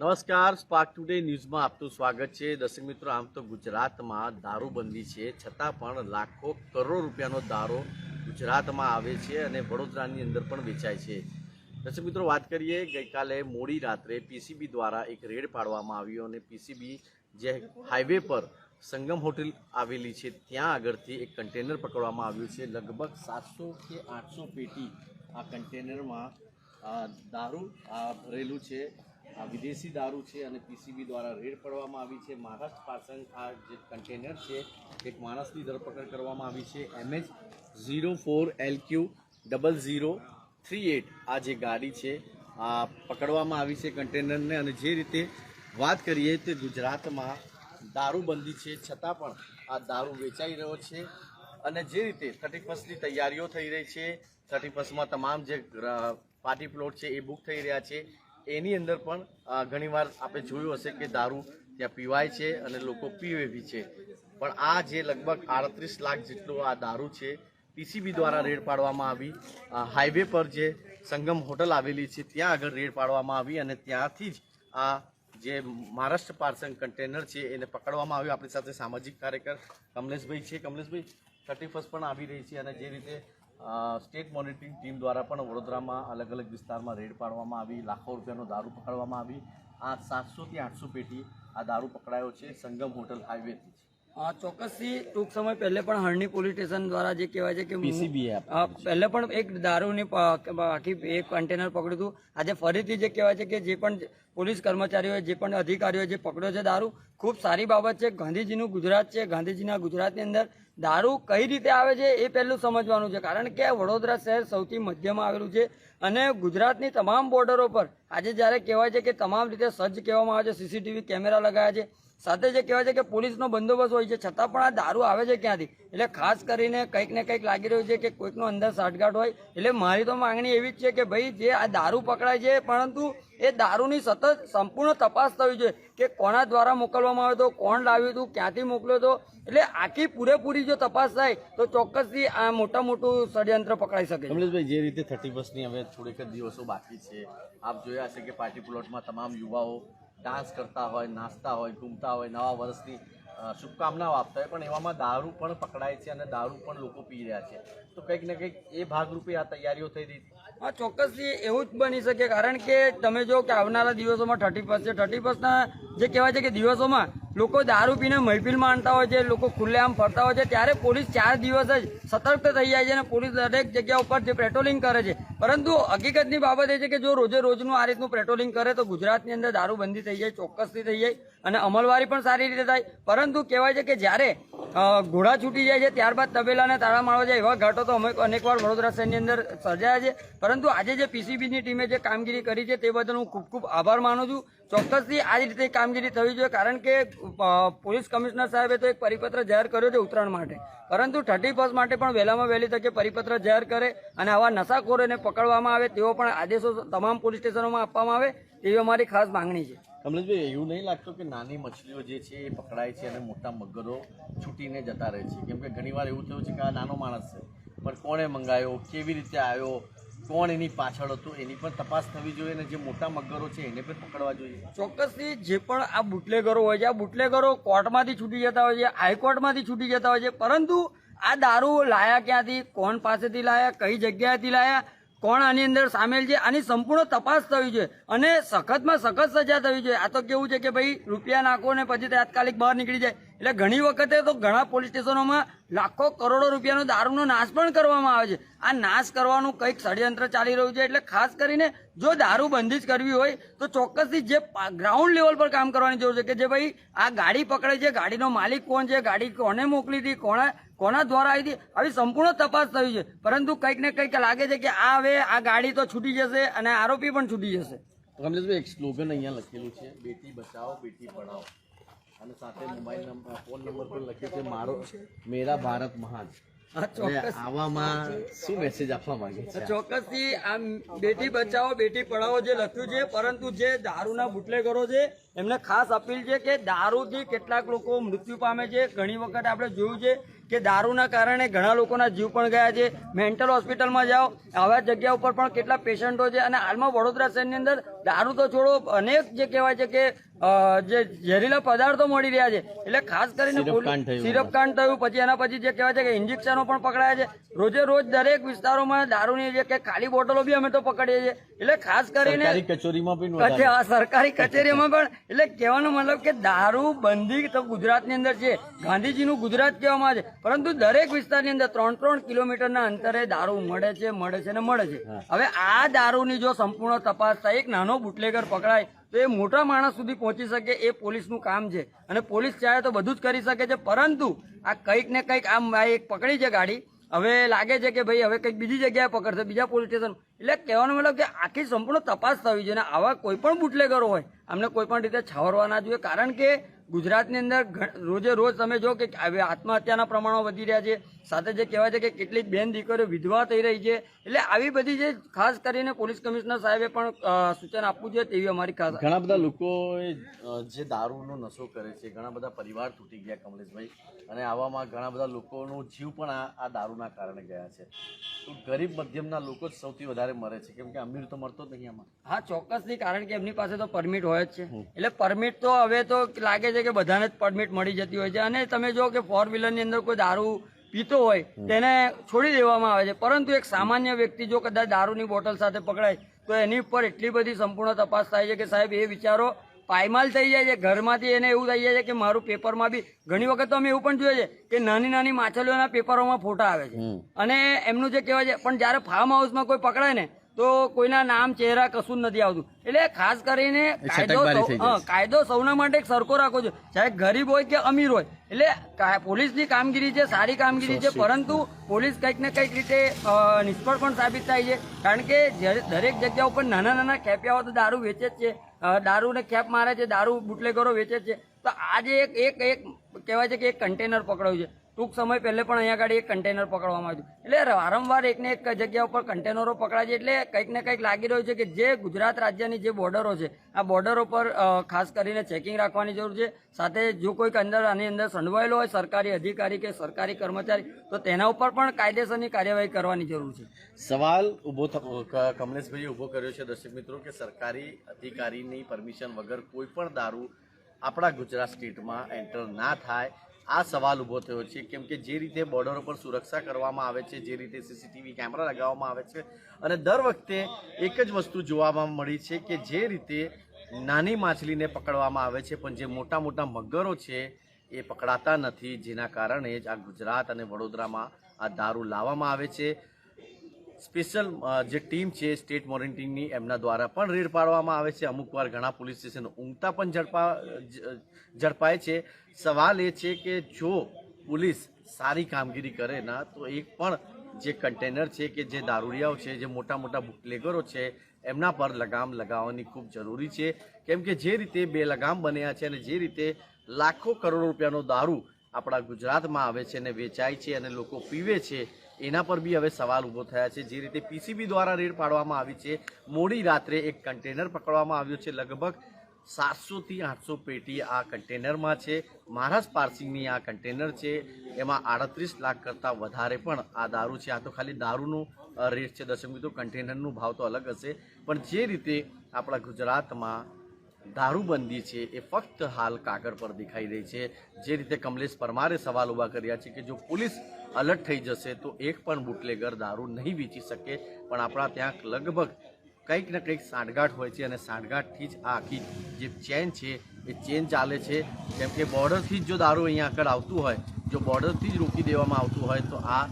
નમસ્કાર spark today ન્યૂઝમાં આપનું સ્વાગત છે. દર્શક મિત્રો, આમ તો ગુજરાતમાં દારૂબંધી છે. છતાં પણ લાખો કરોડ રૂપિયાનો દારૂ ગુજરાતમાં આવે છે અને વડોદરાની અંદર પણ વેચાય છે. દર્શક મિત્રો, વાત કરીએ, ગઈકાલે મોડી રાત્રે પીસીબી દ્વારા એક રેડ પાડવામાં આવ્યો અને પીસીબી જે હાઈવે પર સંગમ હોટેલ આવેલી છે, ત્યાં આગળથી એક કન્ટેનર પકડવામાં આવ્યું છે. લગભગ સાતસો કે આઠસો પેટી આ કન્ટેનરમાં દારૂ ભરેલું છે. આ વિદેશી દારૂ છે અને પીસીબી દ્વારા રેડ પાડવામાં આવી છે. મહારાષ્ટ્ર પાસંગ આ જે કન્ટેનર છે, એક માણસની ધરપકડ કરવામાં આવી છે. MH zero four L Q double zero three eight આ જે ગાડી છે, આ પકડવામાં આવી છે કન્ટેનરને. અને જે રીતે વાત કરીએ તે ગુજરાતમાં દારૂબંધી છે, છતાં પણ આ દારૂ વેચાઈ રહ્યો છે. અને જે રીતે થર્ટી ફર્સ્ટની તૈયારીઓ થઈ રહી છે, થર્ટી ફર્સ્ટમાં તમામ જે પાર્ટી પ્લોટ છે એ બુક થઈ રહ્યા છે. એની અંદર પણ ઘણીવાર આપણે જોયું હશે કે દારૂ ત્યાં પીવાય છે અને લોકો પીવે બી છે. પણ આ જે લગભગ આડત્રીસ લાખ જેટલો આ દારૂ છે, પીસીબી દ્વારા રેડ પાડવામાં આવી. હાઈવે પર જે સંગમ હોટલ આવેલી છે, ત્યાં આગળ રેડ પાડવામાં આવી અને ત્યાંથી જ આ જે મહારાષ્ટ્ર પાર્સલ કન્ટેનર છે, એને પકડવામાં આવ્યું. આપણી સાથે સામાજિક કાર્યકર કમલેશભાઈ છે. કમલેશભાઈ થર્ટી ફર્સ્ટ પણ આવી રહી છે અને જે રીતે સ્ટેટ મોનિટરિંગ ટીમ દ્વારા પણ વડોદરામાં અલગ અલગ વિસ્તારમાં રેડ પાડવામાં આવી, લાખો રૂપિયાનો દારૂ પકડવામાં આવી. આ સાતસોથી આઠસો પેટી આ દારૂ પકડાયો છે સંગમ હોટલ હાઈવેથી. ચોક્કસથી ટૂંક સમય પહેલે પણ હરણી પોલીસ સ્ટેશન દ્વારા જે કહેવાય છે કે પીસીબી પહેલે પણ એક દારૂની આખી એક કન્ટેનર પકડ્યું હતું. આજે ફરીથી જે કહેવાય છે કે જે પણ પોલીસ કર્મચારીઓએ જે પણ અધિકારીઓએ જે પકડ્યો છે દારૂ ખૂબ સારી બાબત છે. ગાંધીજીનું ગુજરાત છે. ગાંધીજીના ગુજરાતની અંદર દારૂ કઈ રીતે આવે છે એ પહેલું સમજવાનું છે. કારણ કે વડોદરા શહેર સૌથી મધ્યમાં આવેલું છે અને ગુજરાતની તમામ બોર્ડરો પર આજે જ્યારે કહેવાય છે કે તમામ રીતે સજ્જ કહેવામાં આવે છે. સીસીટીવી કેમેરા લગાવ્યા છે. સાથે જે કહેવાય છે કે પોલીસનો બંદોબસ્ત હોય છે, છતાં પણ આ દારૂ આવે છે ક્યાંથી? એટલે ખાસ કરીને કંઈક ને કંઈક લાગી રહ્યું છે કે કોઈકનો અંદર સાઠગાંઠ હોય. એટલે મારી તો માંગણી એવી જ છે કે ભાઈ, જે આ દારૂ પકડાય છે, પરંતુ એ દારૂની સતત સંપૂર્ણ તપાસ થવી જોઈએ કે કોના દ્વારા મોકલવામાં આવ્યો હતો કોણ લાવ્યું હતું, ક્યાંથી મોકલ્યો હતો? એટલે આખી પૂરેપૂરી જો તપાસ થાય, તો ચોક્કસથી આ મોટા મોટું ષડયંત્ર પકડાઈ શકે કમલેશભાઈ, જે રીતે થર્ટી ફર્સ્ટની હવે થોડીક દિવસો બાકી છે, આપ જોયા હશે કે પાર્ટી પ્લોટમાં તમામ યુવાઓ ડાન્સ કરતા હોય, નાચતા હોય, ઘૂમતા હોય, નવા વર્ષની શુભકામનાઓ આપતા હોય, પણ એવામાં દારૂ પણ પકડાય છે અને દારૂ પણ લોકો પી રહ્યા છે. તો કંઈક ને કંઈક એ ભાગરૂપે આ તૈયારીઓ થઈ રહી હા, ચોક્કસથી એવું જ બની શકે, કારણ કે તમે જો કે આવનારા દિવસોમાં થર્ટી ફર્સ્ટ છે થર્ટી ફર્સ્ટના જે કહેવાય છે કે દિવસોમાં લોકો દારૂ પીને મહેફિલ માણતા હોય છે, લોકો ખુલ્લેઆમ ફરતા હોય છે, ત્યારે પોલીસ ચાર દિવસ જ સતર્ક થઈ જાય છે અને પોલીસ દરેક જગ્યા ઉપર જે પેટ્રોલિંગ કરે છે પરંતુ હકીકતની બાબત એ છે કે જો રોજે રોજનું આ રીતનું પેટ્રોલિંગ કરે તો ગુજરાતની અંદર દારૂબંધી થઈ જાય, ચોક્કસથી થઈ જાય અને અમલવારી પણ સારી રીતે થાય. પરંતુ કહેવાય છે કે જ્યારે ઘોડા છૂટી જાય છે, ત્યારબાદ તબેલાને તાળા મારવા જાય એવા ઘાટો તો અમે અનેકવાર વડોદરા શહેરની અંદર સર્જાયા છે. પરંતુ આજે જે પીસીબીની ટીમે જે કામગીરી કરી છે તે બદલ હું ખૂબ ખૂબ આભાર માનું છું. ચોક્કસથી આ જ રીતે કામગીરી થવી જોઈએ, કારણ કે પોલીસ કમિશનર સાહેબે તો એક પરિપત્ર જાહેર કર્યો છે ઉત્તરાયણ માટે. પરંતુ થર્ટી ફર્સ્ટ માટે પણ વહેલામાં વહેલી તકે પરિપત્ર જાહેર કરે અને આવા નશાખોરોને પકડવામાં આવે તેવો પણ આદેશો તમામ પોલીસ સ્ટેશનોમાં આપવામાં આવે તેવી અમારી ખાસ માંગણી છે. કમલેશભાઈ એવું નહીં લાગતું કે નાની મછલીઓ જે છે એ પકડાય છે અને મોટા મગરો છૂટીને જતા રહે છે. કેમ કે ઘણીવાર એવું થયું છે કે આ નાનો માણસ છે. પણ કોણે મંગાયો, કેવી રીતે આવ્યો, કોણ એની પાછળ હતું, એની પણ તપાસ થવી જોઈએ અને જે મોટા મગરો છે એને પણ પકડવા જોઈએ. ચોક્કસથી જે પણ આ બુટલેગરો હોય છે, આ બુટલેગરો કોર્ટમાંથી છૂટી જતા હોય છે, હાઈકોર્ટમાંથી છૂટી જતા હોય છે, પરંતુ આ દારૂ લાયા ક્યાંથી, કોણ પાસેથી લાયા, કઈ જગ્યાએથી લાયા કોણ આની અંદર સામેલ છે? આની સંપૂર્ણ તપાસ થવી જોઈએ. અને સખતમાં સખત સજા થવી જોઈએ. આ તો કેવું છે કે ભાઈ, રૂપિયા નાખો ને પછી તાત્કાલિક બહાર નીકળી જાય. એટલે ઘણી વખતે તો ઘણા પોલીસ સ્ટેશનોમાં લાખો કરોડો રૂપિયાનો દારૂનો નાશ પણ કરવામાં આવે છે. આ નાશ કરવાનું કંઈક ષડયંત્ર ચાલી રહ્યું છે. એટલે ખાસ કરીને જો દારૂ બંધી જ કરવી હોય, તો ચોક્કસથી જે ગ્રાઉન્ડ લેવલ પર કામ કરવાની જરૂર છે કે જે ભાઈ, આ ગાડી પકડે છે, ગાડીનો માલિક કોણ છે, ગાડી કોને મોકલી હતી કોના કોના દ્વારા આવી હતી? આવી સંપૂર્ણ તપાસ થવી છે. પરંતુ કંઈક ને કંઈક લાગે છે કે આ હવે આ ગાડી તો છૂટી જશે અને આરોપી પણ છૂટી જશે. કમલેશભાઈ એક સ્લોગન અહીંયા લખેલું છે બેટી બચાવો બેટી પઢાઓ. અને સાથે મોબાઈલ નંબર ફોન નંબર પણ લખ્યો છે મારો મેરા ભારત મહાન. આવામાં શું મેસેજ આપવા માંગે છે? ચોક્કસથી આમ બેટી બચાવો બેટી પઢાઓ જે લખ્યું છે પરંતુ જે દારૂના બુટલેગરો છે એમને ખાસ અપીલ છે કે દારૂથી કેટલાક લોકો મૃત્યુ પામે છે. ઘણી વખત આપણે જોયું છે કે દારૂના કારણે ઘણા લોકોના જીવ પણ ગયા છે. મેન્ટલ હોસ્પિટલમાં જાઓ આવા જગ્યા ઉપર પણ કેટલા પેશન્ટો છે અને હાલમાં વડોદરા શહેરની અંદર દારૂ તો છોડો અનેક જે કહેવાય છે કે જે ઝેરીલા પદાર્થો મળી રહ્યા છે. એટલે ખાસ કરીને સિરપકાંડ થયું. પછી એના પછી જે કહેવાય છે કે ઇન્જેક્શનો પણ પકડાયા છે. રોજે રોજ દરેક વિસ્તારોમાં દારૂની જે કે ખાલી બોટલો બી અમે તો પકડીએ છીએ. એટલે ખાસ કરીને કચેરીમાં પણ આ સરકારી કચેરીમાં પણ એટલે કહેવાનો મતલબ કે દારૂ બંધી તો ગુજરાતની અંદર છે. ગાંધીજીનું ગુજરાત કહેવામાં આવે છે. પરંતુ દરેક વિસ્તારની અંદર ત્રણ ત્રણ કિલોમીટરના અંતરે દારૂ મળે છે મળે છે ને મળે છે. હવે આ દારૂની જો સંપૂર્ણ તપાસ થાય એક નાનો બુટલેગર પકડાય તો એ મોટા માણસ સુધી પહોંચી શકે એ પોલીસનું કામ છે. અને પોલીસ ચાહે તો બધું જ કરી શકે છે પરંતુ આ કંઈક ને કંઈક આમ આ એક પકડી છે ગાડી. હવે લાગે છે કે ભાઈ હવે કંઈક બીજી જગ્યાએ પકડશે બીજા પોલીસ સ્ટેશન. એટલે કહેવાનો મતલબ કે આખી સંપૂર્ણ તપાસ થવી જોઈએ આવા કોઈ પણ બુટલેગરો હોય અમને કોઈ પણ રીતે છાવરવા ના જોઈએ. કારણ કે ગુજરાતની અંદર રોજે રોજ તમે જો કે હવે આત્મહત્યાના પ્રમાણો વધી રહ્યા છે સાથે જે કહેવાય છે કે કેટલીક બેન દીકરીઓ વિધવા થઈ રહી છે એટલે આવી બધી જે ખાસ કરીને પોલીસ કમિશનર સાહેબે પણ સૂચન આપવું જોઈએ તેવી અમારી ખાસ ઘણા બધા લોકોએ જે દારૂનો નશો કરે છે ઘણા બધા પરિવાર તૂટી ગયા કમલેશભાઈ અને આવામાં ઘણા બધા લોકોનો જીવ પણ આ આ દારૂના કારણે ગયા છે. તો ગરીબ મધ્યમના લોકો જ સૌથી વધારે મરે છે કેમ કે અમીર તો મરતો જ નહીં આમાં. હા ચોક્કસથી કારણ કે એમની પાસે તો પરમિટ હોય જ છે. એટલે પરમિટ તો હવે તો લાગે છે કે બધાને જ પરમિટ મળી જતી હોય છે. અને તમે જો કે ફોર વ્હીલરની અંદર કોઈ દારૂ પીતો હોય તેને છોડી દેવામાં આવે છે. પરંતુ એક સામાન્ય વ્યક્તિ જો કદાચ દારૂની બોટલ સાથે પકડાય તો એની ઉપર એટલી બધી સંપૂર્ણ તપાસ થાય છે કે સાહેબ એ વિચારો પાયમાલ થઈ જાય છે. ઘરમાંથી એને એવું થઈ જાય છે કે મારું પેપરમાં બી ઘણી વખત તો અમે એવું પણ જોઈએ છે કે નાની નાની માછલીઓના પેપરોમાં ફોટા આવે છે. અને એમનું જે કહેવાય છે પણ જ્યારે ફાર્મ હાઉસમાં કોઈ પકડાય ને તો કોઈના નામ ચહેરા કશું જ નથી આવતું. એટલે ખાસ કરીને કાયદો કાયદો સૌના માટે સરખો રાખવો જોઈએ. ચાહે ગરીબ હોય કે અમીર હોય. એટલે પોલીસની કામગીરી છે સારી કામગીરી છે પરંતુ પોલીસ કંઈક ને કંઈક રીતે નિષ્ફળ પણ સાબિત થાય છે. કારણ કે દરેક જગ્યા ઉપર નાના નાના ખેપિયાઓ તો દારૂ વેચે જ છે. દારૂ દારૂને ખેપ મારે છે દારૂ બુટલેગરો વેચે જ છે. તો આજે એક એક એક કહેવાય છે કે એક કન્ટેનર પકડાયું છે. ટૂંક સમય પહેલે પણ અહીંયા આગળ એક કન્ટેનર પકડવામાં આવ્યું એટલે વારંવાર એકને એક જગ્યા ઉપર કન્ટેનરો પકડાય છે એટલે કંઈક ને કંઈક લાગી રહ્યું છે કે જે ગુજરાત રાજ્યની જે બોર્ડરો છે, આ બોર્ડરો પર ખાસ કરીને ચેકિંગ રાખવાની જરૂર છે. સાથે જો કોઈક અંદર આની અંદર સંડવાયેલો હોય સરકારી અધિકારી કે સરકારી કર્મચારી, તો તેના ઉપર પણ કાયદેસરની કાર્યવાહી કરવાની જરૂર છે. સવાલ ઊભો કમલેશભાઈએ ઊભો કર્યો છે, દર્શક મિત્રો, કે સરકારી અધિકારીની પરમિશન વગર કોઈ પણ દારૂ આપણા ગુજરાત સ્ટેટમાં એન્ટર ના થાય. આ સવાલ ઊભો થયો છે કેમ કે જે રીતે બોર્ડરો પર સુરક્ષા કરવામાં આવે છે, જે રીતે સીસીટીવી કેમેરા લગાવવામાં આવે છે અને દર વખતે એક જ વસ્તુ જોવામાં મળી છે કે જે રીતે નાની માછલીને પકડવામાં આવે છે, પણ જે મોટા મોટા મગરો છે એ પકડાતા નથી, જેના કારણે જ આ ગુજરાત અને વડોદરામાં આ દારૂ લાવવામાં આવે છે. સ્પેશિયલ જે ટીમ છે સ્ટેટ મોનિટરિંગની, એમના દ્વારા પણ રેડ પાડવામાં આવે છે. અમુક વાર ઘણા પોલીસ સ્ટેશન ઊંઘતા પણ ઝડપા ઝડપાય છે. સવાલ એ છે કે જો પોલીસ સારી કામગીરી કરે ના, તો એક પણ જે કન્ટેનર છે કે જે દારૂડિયાઓ છે, જે મોટા મોટા બુકલેગરો છે, એમના પર લગામ લગાવવાની ખૂબ જરૂરી છે. કેમ કે જે રીતે બે લગામ બન્યા છે અને જે રીતે લાખો કરોડો રૂપિયાનો દારૂ આપણા ગુજરાતમાં આવે છે અને વેચાય છે અને લોકો પીવે છે, એના પર બી હવે સવાલ ઊભો થયા છે. જે રીતે પીસીબી દ્વારા રેડ પાડવામાં આવી છે, મોડી રાત્રે એક કન્ટેનર પકડવામાં આવ્યું છે. લગભગ સાતસોથી આઠસો પેટી આ કન્ટેનરમાં છે. મહારાજ પાર્સિંગની આ કન્ટેનર છે, એમાં આડત્રીસ લાખ કરતાં વધારે પણ આ દારૂ છે. આ તો ખાલી દારૂનું રેટ છે. દર્શક મિત્રો, કન્ટેનરનું ભાવ તો અલગ હશે. પણ જે રીતે આપણા ગુજરાતમાં દારૂબંધી છે એ ફક્ત હાલ કાગળ પર દેખાઈ રહી છે. જે રીતે કમલેશ પરમારે સવાલ ઊભા કર્યા છે કે જો પોલીસ અલર્ટ થઈ જશે તો એક પણ બુટલેગર દારૂ નહીં વેચી શકે. પણ આપણા ત્યાં લગભગ કંઈક ને કંઈક સાંઠગાંઠ હોય છે અને સાંઠગાંઠથી જ આ આખી જે ચેન છે એ ચેન ચાલે છે. કેમ કે બોર્ડરથી જ જો દારૂ અહીંયા આગળ આવતું હોય, જો બોર્ડરથી જ રોકી દેવામાં આવતું હોય તો આ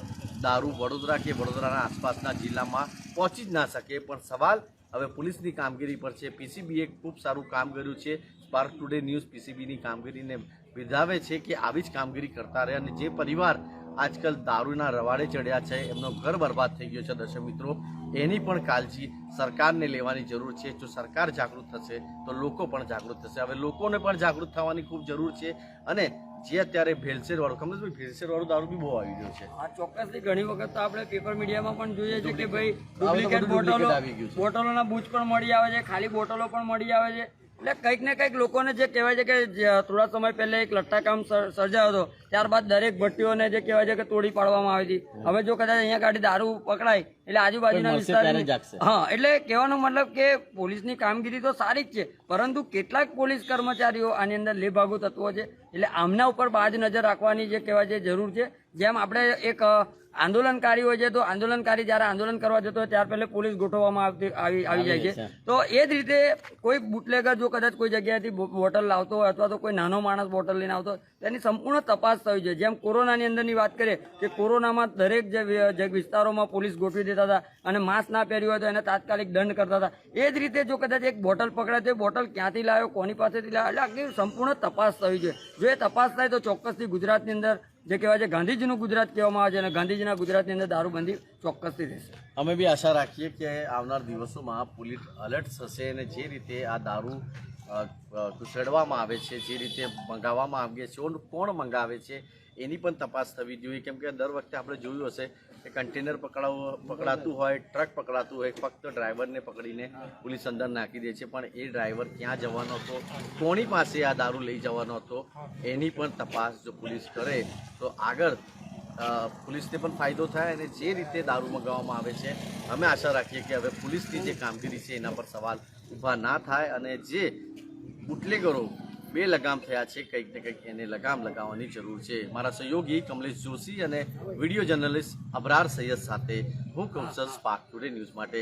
દારૂ વડોદરા કે વડોદરાના આસપાસના જિલ્લામાં પહોંચી જ ના શકે. પણ સવાલ હવે પોલીસની કામગીરી પર છે. પીસીબીએ ખૂબ સારું કામ કર્યું છે. સ્પાર્ક ટુડે ન્યૂઝ પીસીબીની કામગીરીને બિરદાવે છે કે આવી જ કામગીરી કરતા રહે અને જે પરિવાર આજકાલ દારૂના રવાડે ચડ્યા છે, એમનો ઘર બરબાદ થઈ ગયો છે દર્શક મિત્રો. એની પણ કાળજી સરકારને લેવાની જરૂર છે. જો સરકાર જાગૃત થશે, તો લોકો પણ જાગૃત થશે. હવે લોકોને પણ જાગૃત થવાની ખૂબ જરૂર છે અને જે અત્યારે ભેળસેળ વાળું કમલેશભાઈ ભેળસેળ વાળું દારૂ બી બહુ આવી ગયો છે. આ ચોક્કસથી ઘણી વખત તો આપણે પેપર મીડિયામાં પણ જોઈએ છે કે ભાઈ ડુપ્લિકેટ બોટલો બોટલોના બૂચ પણ મળી આવે છે ખાલી બોટલો પણ મળી આવે છે. એટલે કંઈક ને કંઈક લોકોને જે કહેવાય છે કે થોડા સમય પહેલા એક લટ્ટાકામ સર્જાયો હતો ત્યારબાદ દરેક ભટ્ટીઓને જે કહેવાય છે કે તોડી પાડવામાં આવી હતી. હવે જો કદાચ અહીંયા ગાડી દારૂ પકડાય એટલે આજુબાજુના વિસ્તાર હા એટલે કહેવાનો મતલબ કે પોલીસની કામગીરી તો સારી જ છે પરંતુ કેટલાક પોલીસ કર્મચારીઓ આની અંદર લેભાગુ તત્વો છે. એટલે આમના ઉપર બાજ નજર રાખવાની જે કહેવાય છે જરૂર છે. જેમ આપણે એક આંદોલનકારી હોય છે તો આંદોલનકારી જ્યારે આંદોલન કરવા જતો હોય ત્યાર પહેલા પોલીસ ગોઠવવામાં આવતી આવી આવી જાય છે. તો એ જ રીતે કોઈ બુટલેગર જો કદાચ કોઈ જગ્યાએથી બોટલ લાવતો હોય અથવા તો કોઈ નાનો માણસ બોટલ લઈને આવતો હોય તેની સંપૂર્ણ તપાસ થવી જોઈએ. જેમ કોરોનાની અંદરની વાત કરીએ કે કોરોનામાં દરેક જે વિસ્તારોમાં પોલીસ ગોઠવી દેતા હતા અને માસ્ક ના પહેર્યું હોય તો એને તાત્કાલિક દંડ કરતા હતા. એ જ રીતે જો કદાચ એક બોટલ પકડાય તો એ બોટલ ક્યાંથી લાવ્યો કોની પાસેથી લાવ્યો એટલે આખી સંપૂર્ણ તપાસ થવી જોઈએ. જો એ તપાસ થાય તો ચોક્કસથી ગુજરાતની અંદર જે કહેવાય છે ગાંધીજીનું ગુજરાત કહેવામાં આવે છે અને ગાંધીજીના ગુજરાતની અંદર દારૂબંધી ચોક્કસથી રહેશે અમે બી આશા રાખીએ કે આવનાર દિવસોમાં પોલીસ અલર્ટ થશે અને જે રીતે આ દારૂ અ, આવે છે જે રીતે મંગાવવામાં આવે છે કોણ મંગાવે છે એની પણ તપાસ થવી જોઈએ. કેમ કે દર વખતે આપણે જોયું હશે કે કન્ટેનર પકડાવ પકડાતું હોય ટ્રક પકડાતું હોય ફક્ત ડ્રાઈવરને પકડીને પોલીસ અંદર નાખી દે છે. પણ એ ડ્રાઈવર ક્યાં જવાનો હતો કોની પાસે આ દારૂ લઈ જવાનો હતો એની પણ તપાસ જો પોલીસ કરે તો આગળ પોલીસને પણ ફાયદો થાય અને જે રીતે દારૂ મંગાવવામાં આવે છે, અમે આશા રાખીએ કે હવે પોલીસની જે કામગીરી છે એના પર સવાલ ઊભા ના થાય અને જે બુટલેગરો બે લગામ થયા છે, કંઈક ને કંઈક એને લગામ લગાવવાની જરૂર છે. મારા સહયોગી કમલેશ જોશી અને વીડિયો જર્નલિસ્ટ અબરાર સૈયદ સાથે હું કૌશલ સ્પાર્ક ટુડે ન્યૂઝ માટે